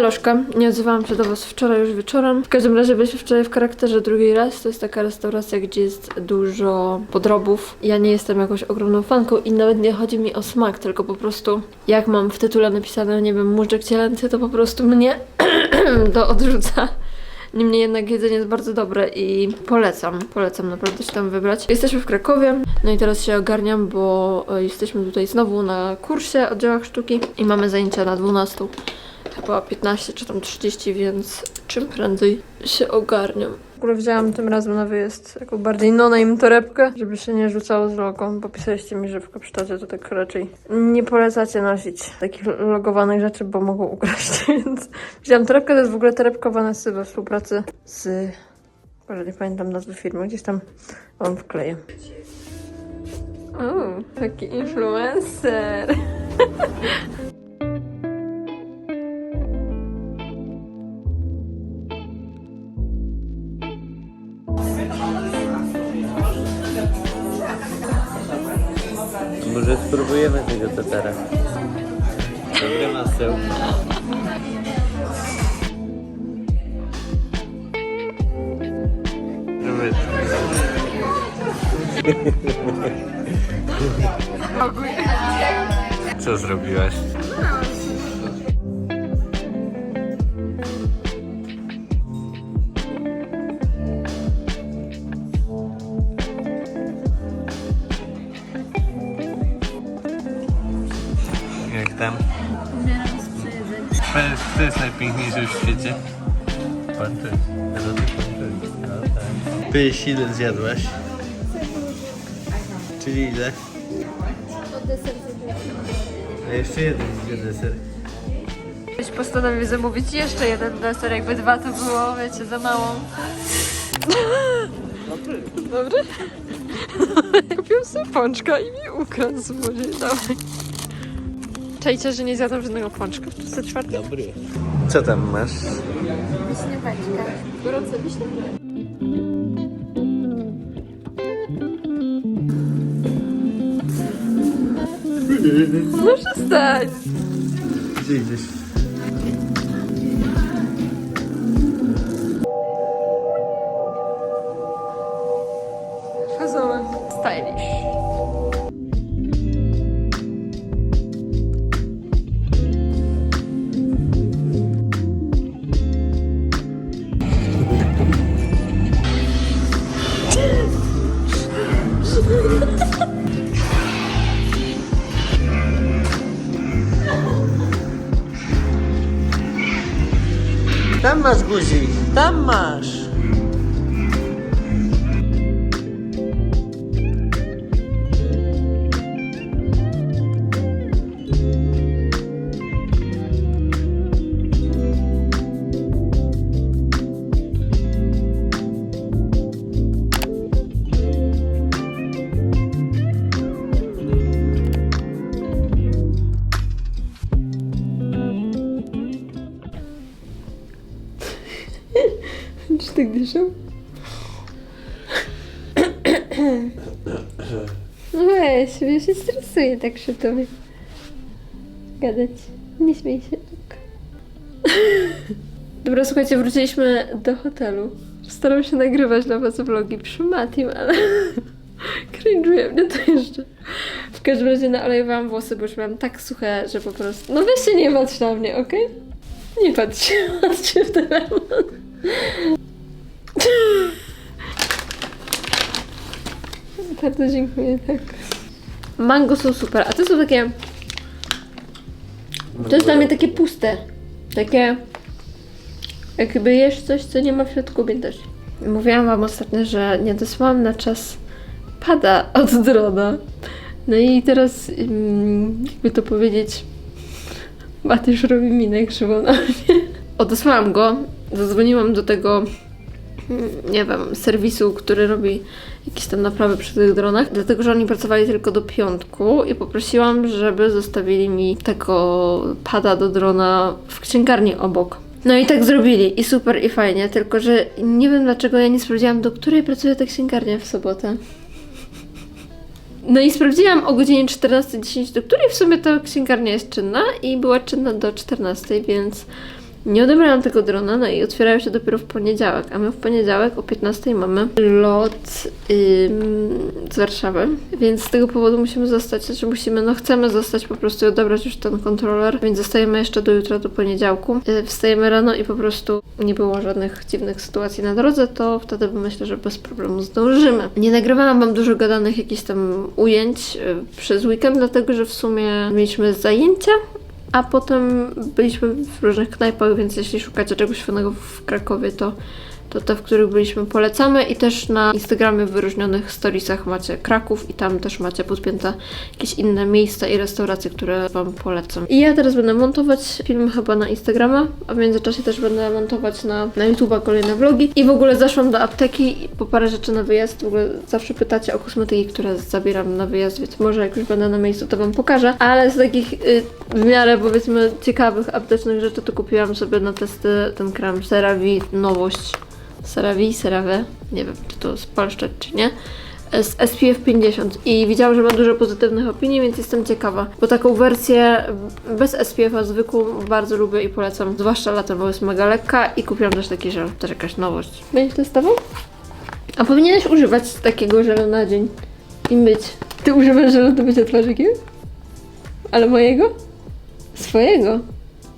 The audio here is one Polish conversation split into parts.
Eloszka, nie odzywałam się do Was wczoraj już wieczorem. W każdym razie byliśmy wczoraj w charakterze drugi raz. To jest taka restauracja, gdzie jest dużo podrobów. Ja nie jestem jakąś ogromną fanką i nawet nie chodzi mi o smak, tylko po prostu jak mam w tytule napisane, nie wiem, móżdżek cielęcy, to po prostu mnie to odrzuca. Niemniej jednak jedzenie jest bardzo dobre i polecam, polecam naprawdę się tam wybrać. Jesteśmy w Krakowie, no i teraz się ogarniam, bo jesteśmy tutaj znowu na kursie o dziełach sztuki i mamy zajęcia na 12, chyba 15 czy tam 30, więc czym prędzej się ogarniam. W ogóle wzięłam tym razem na wyjazd taką bardziej no-name torebkę, żeby się nie rzucało z logą, bo pisaliście mi, że w kapsztacie to tak raczej nie polecacie nosić takich logowanych rzeczy, bo mogą ukraść, więc wzięłam torebkę, to jest w ogóle torebka Vanessy we współpracy z... Boże, nie pamiętam nazwy firmy, gdzieś tam wam wkleję. O, taki influencer. Może spróbujemy tego tatara. Dobre maseł. Co zrobiłaś? Kto jest najpiękniejszy w świecie? Pan ty. Ile zjadłaś? Czyli ile? A jeszcze jeden deser. Ktoś postanowił zamówić jeszcze jeden deser, jakby dwa to było, wiecie, za mało. Dobry? Kupił sobie pączka i mi ukradł z buzi. Dawaj. Czajcie, że nie zjadam żadnego pączka przez czwartek. Dobry. Co tam masz? Wiśnieweczka. Gorące wiśnie? No przestań. Gdzie idziesz? Dama. Czy tak dyszą? No weź, ja się stresuję tak przy. Gadać. Nie śmiej się. Dobra, słuchajcie, wróciliśmy do hotelu. Staram się nagrywać dla was vlogi przy Matim, ale cringe'uje mnie to jeszcze. W każdym razie naolejowałam włosy, bo już miałam tak suche, że po prostu... No weź się nie patrz na mnie, okej? Nie patrz się, patrz się w telefon. Bardzo dziękuję, tak. Mango są super, a te są takie... To jest dla mnie takie puste. Takie... Jakby jesz coś, co nie ma w środku objętości. Mówiłam wam ostatnio, że nie dosłałam na czas pada od drona. No i teraz, mm, jakby to powiedzieć, Matysz robi minę krzywą na mnie. Odesłałam go, zadzwoniłam do tego mm, nie wiem, serwisu, który robi jakieś tam naprawy przy tych dronach, dlatego że oni pracowali tylko do piątku i poprosiłam, żeby zostawili mi tego pada do drona w księgarni obok. No i tak zrobili i super i fajnie, tylko że nie wiem dlaczego ja nie sprawdziłam, do której pracuje ta księgarnia w sobotę. No i sprawdziłam o godzinie 14.10, do której w sumie ta księgarnia jest czynna i była czynna do 14, więc Nie odebrałam tego drona, no i otwierają się dopiero w poniedziałek, a my w poniedziałek o 15 mamy lot z Warszawy, więc z tego powodu musimy zostać, znaczy musimy, no chcemy zostać po prostu i odebrać już ten kontroler, więc zostajemy jeszcze do jutra, do poniedziałku. Yy, wstajemy rano i po prostu nie było żadnych dziwnych sytuacji na drodze, to wtedy myślę, że bez problemu zdążymy. Nie nagrywałam Wam dużo gadanych jakichś tam ujęć yy, przez weekend, dlatego że w sumie mieliśmy zajęcia, a potem byliśmy w różnych knajpach, więc jeśli szukacie czegoś fajnego w Krakowie, to, to te, w których byliśmy, polecamy. I też na Instagramie w wyróżnionych storiesach macie Kraków i tam też macie podpięte jakieś inne miejsca i restauracje, które Wam polecam. I ja teraz będę montować film chyba na Instagrama, a w międzyczasie też będę montować na, na YouTube'a kolejne vlogi. I w ogóle zaszłam do apteki po parę rzeczy na wyjazd. W ogóle zawsze pytacie o kosmetyki, które zabieram na wyjazd, więc może jak już będę na miejscu, to Wam pokażę. Ale z takich y, w miarę powiedzmy ciekawych aptecznych rzeczy, to kupiłam sobie na testy ten krem CeraVe, nowość. CeraVe, CeraVe, nie wiem czy to spalszczać czy nie, z SPF 50 i widziałam, że ma dużo pozytywnych opinii, więc jestem ciekawa, bo taką wersję bez SPF-a zwykłą bardzo lubię i polecam, zwłaszcza latem, bo jest mega lekka i kupiłam też taki żel, też jakaś nowość. Będziesz testował? A powinieneś używać takiego żelu na dzień i myć. Ty używasz żelu do mycia twarzykiem? Ale mojego? Swojego?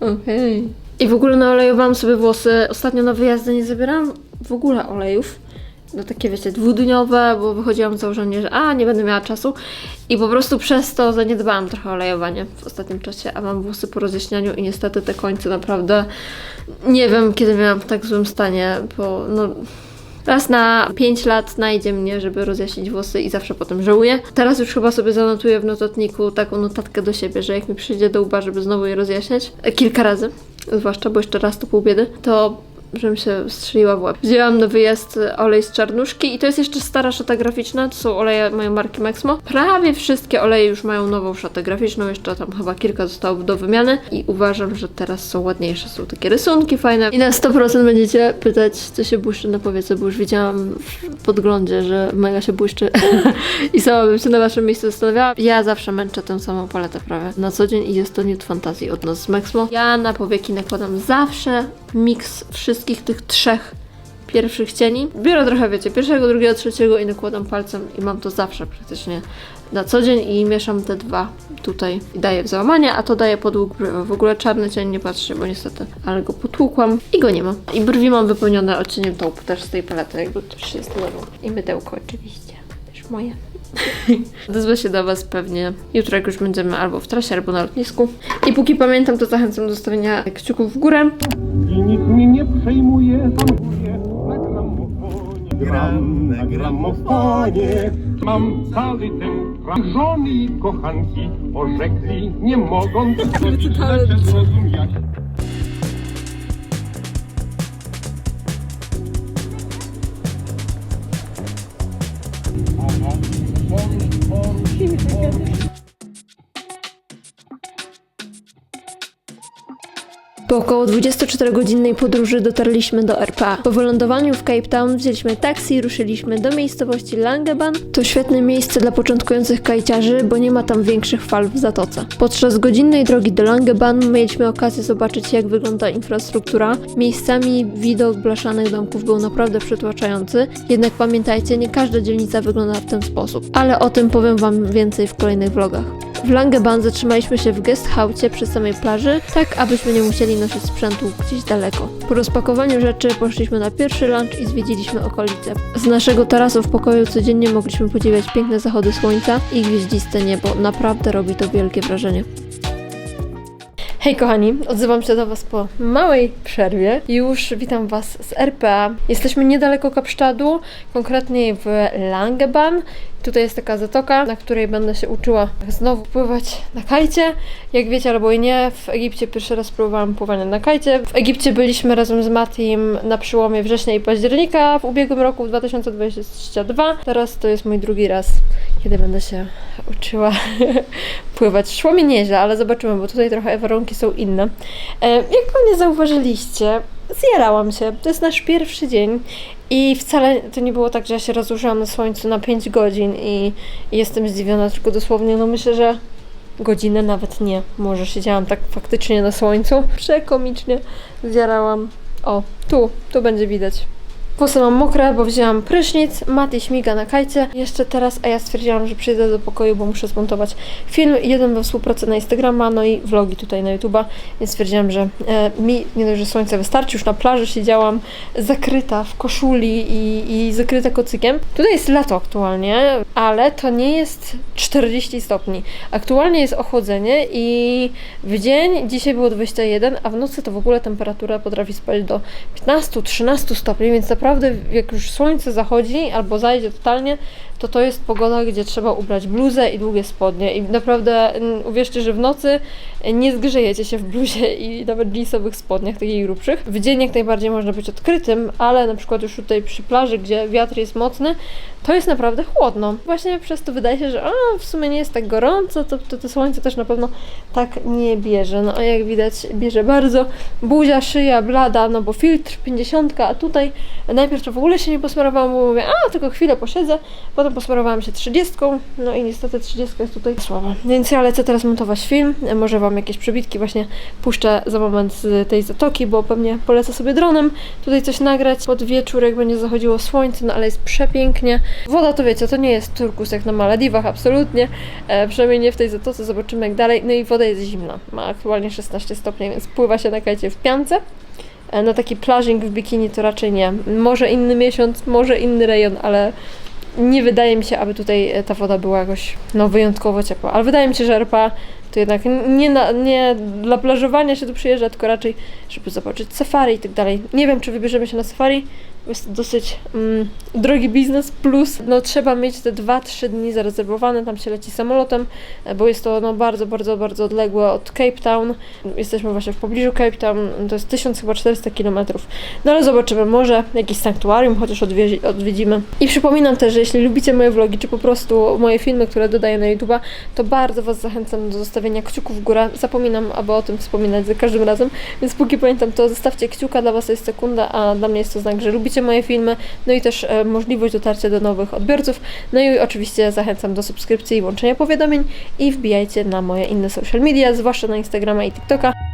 Okej. I w ogóle naolejowałam sobie włosy. Ostatnio na wyjazdy nie zabierałam w ogóle olejów. No takie wiecie, dwudniowe, bo wychodziłam z założenia, że a, nie będę miała czasu. I po prostu przez to zaniedbałam trochę olejowanie w ostatnim czasie, a mam włosy po rozjaśnianiu i niestety te końce naprawdę nie wiem, kiedy miałam w tak złym stanie, bo no Raz na 5 lat najdzie mnie, żeby rozjaśnić włosy i zawsze potem żałuję. Teraz już chyba sobie zanotuję w notatniku taką notatkę do siebie, że jak mi przyjdzie do łba, żeby znowu je rozjaśniać, e, kilka razy, zwłaszcza, bo jeszcze raz to pół biedy, to żebym się strzeliła w łeb. Wzięłam na wyjazd olej z czarnuszki i to jest jeszcze stara szata graficzna, to są oleje moje marki Maxmo. Prawie wszystkie oleje już mają nową szatę graficzną, jeszcze tam chyba kilka zostało do wymiany i uważam, że teraz są ładniejsze, są takie rysunki fajne i na 100% będziecie pytać, co się błyszczy na powiece, bo już widziałam w podglądzie, że mega się błyszczy i sama bym się na waszym miejscu zastanawiała. Ja zawsze męczę tę samą paletę prawie na co dzień i jest to Nude Fantasy od nas z Maxmo. Ja na powieki nakładam zawsze miks wszystkich tych trzech pierwszych cieni. Biorę trochę, wiecie, pierwszego, drugiego, trzeciego i nakładam palcem i mam to zawsze praktycznie na co dzień i mieszam te dwa tutaj i daję w załamanie, a to daje podług brwi. W ogóle czarny cień nie patrzę, bo niestety, ale go potłukłam i go nie ma. I brwi mam wypełnione odcieniem taupe też z tej palety, jakby też jest lewo. I mydełko oczywiście, też moje. Odezwę się do Was pewnie jutro, jak już będziemy albo w trasie, albo na lotnisku. I póki pamiętam, to zachęcam do stawienia kciuków w górę. I nikt mnie nie przejmuje, tankuje na gramofonie. Gram na gramofonie. Mam cały ten gram. Żony i kochanki orzekli, nie mogą tego zrozumieć. Po około 24-godzinnej podróży dotarliśmy do RPA. Po wylądowaniu w Cape Town wzięliśmy taksi i ruszyliśmy do miejscowości Langeban. To świetne miejsce dla początkujących kajciarzy, bo nie ma tam większych fal w zatoce. Podczas godzinnej drogi do Langeban mieliśmy okazję zobaczyć jak wygląda infrastruktura. Miejscami widok blaszanych domków był naprawdę przytłaczający, jednak pamiętajcie, nie każda dzielnica wygląda w ten sposób. Ale o tym powiem wam więcej w kolejnych vlogach. W Langeban zatrzymaliśmy się w guest house przy samej plaży, tak abyśmy nie musieli nosić sprzętu gdzieś daleko. Po rozpakowaniu rzeczy poszliśmy na pierwszy lunch i zwiedziliśmy okolice. Z naszego tarasu w pokoju codziennie mogliśmy podziwiać piękne zachody słońca i gwieździste niebo. Naprawdę robi to wielkie wrażenie. Hej kochani, odzywam się do Was po małej przerwie. Już witam Was z RPA. Jesteśmy niedaleko Kapsztadu, konkretnie w Langeban. Tutaj jest taka zatoka, na której będę się uczyła znowu pływać na kajcie. Jak wiecie albo i nie, w Egipcie pierwszy raz próbowałam pływania na kajcie. W Egipcie byliśmy razem z Matim na przełomie września i października w ubiegłym roku, w 2022. Teraz to jest mój drugi raz, kiedy będę się uczyła pływać. Szło mi nieźle, ale zobaczymy, bo tutaj trochę warunki są inne. E, jak pewnie zauważyliście, zjarałam się. To jest nasz pierwszy dzień i wcale to nie było tak, że ja się rozłożyłam na słońcu na 5 godzin i, i jestem zdziwiona, tylko dosłownie, no myślę, że godzinę, nawet nie. Może siedziałam tak faktycznie na słońcu. Przekomicznie zjarałam. O, tu, tu będzie widać. Włosy mam mokre, bo wzięłam prysznic, Mati śmiga na kajcie. Jeszcze teraz, a ja stwierdziłam, że przyjdę do pokoju, bo muszę zmontować film. Jeden we współpracy na Instagrama, no i vlogi tutaj na YouTube'a, więc stwierdziłam, że e, mi nie dość, że słońce wystarczy. Już na plaży siedziałam zakryta w koszuli i, i zakryta kocykiem. Tutaj jest lato aktualnie, ale to nie jest 40 stopni. Aktualnie jest ochłodzenie i w dzień dzisiaj było 21, a w nocy to w ogóle temperatura potrafi spać do 15-13 stopni, więc naprawdę jak już słońce zachodzi albo zajdzie totalnie, to to jest pogoda, gdzie trzeba ubrać bluzę i długie spodnie i naprawdę mm, uwierzcie, że w nocy nie zgrzejecie się w bluzie i nawet jeansowych spodniach, takich grubszych. W dzień jak najbardziej można być odkrytym, ale na przykład już tutaj przy plaży, gdzie wiatr jest mocny, to jest naprawdę chłodno. Właśnie przez to wydaje się, że a, w sumie nie jest tak gorąco, to, to, to słońce też na pewno tak nie bierze. No a jak widać bierze bardzo. Buzia, szyja, blada, no bo filtr 50, a tutaj najpierw w ogóle się nie posmarowałam, bo mówię, a tylko chwilę posiedzę, potem posmarowałam się 30, no i niestety 30 jest tutaj słaba. Więc ja lecę teraz montować film, może Wam jakieś przebitki właśnie puszczę za moment z tej zatoki, bo pewnie polecę sobie dronem tutaj coś nagrać pod wieczór, jak będzie zachodziło słońce, no ale jest przepięknie. Woda to wiecie, to nie jest turkus jak na Malediwach, absolutnie, e, przynajmniej nie w tej zatoce, zobaczymy jak dalej. No i woda jest zimna, ma aktualnie 16 stopni, więc pływa się na kajcie w piance. E, Na taki plażing w bikini to raczej nie. Może inny miesiąc, może inny rejon, ale nie wydaje mi się, aby tutaj e, ta woda była jakoś no, wyjątkowo ciepła. Ale wydaje mi się, że RPA to jednak nie, na, nie dla plażowania się tu przyjeżdża, tylko raczej, żeby zobaczyć safari i tak dalej. Nie wiem, czy wybierzemy się na safari, jest to dosyć mm, drogi biznes, plus no, trzeba mieć te 2-3 dni zarezerwowane, tam się leci samolotem, e, bo jest to no, bardzo, bardzo, bardzo odległe od Cape Town. Jesteśmy właśnie w pobliżu Cape Town, to jest 1400 km. No ale zobaczymy, może jakieś sanktuarium chociaż odwiedzi, odwiedzimy. I przypominam też, że jeśli lubicie moje vlogi, czy po prostu moje filmy, które dodaję na YouTube'a, to bardzo Was zachęcam do zostawienia kciuków w górę. Zapominam, aby o tym wspominać za każdym razem, więc póki pamiętam, to zostawcie kciuka, dla Was to jest sekunda, a dla mnie jest to znak, że lubicie moje filmy, no i też e, możliwość dotarcia do nowych odbiorców. No i oczywiście zachęcam do subskrypcji i włączenia powiadomień i wbijajcie na moje inne social media, zwłaszcza na Instagrama i TikToka.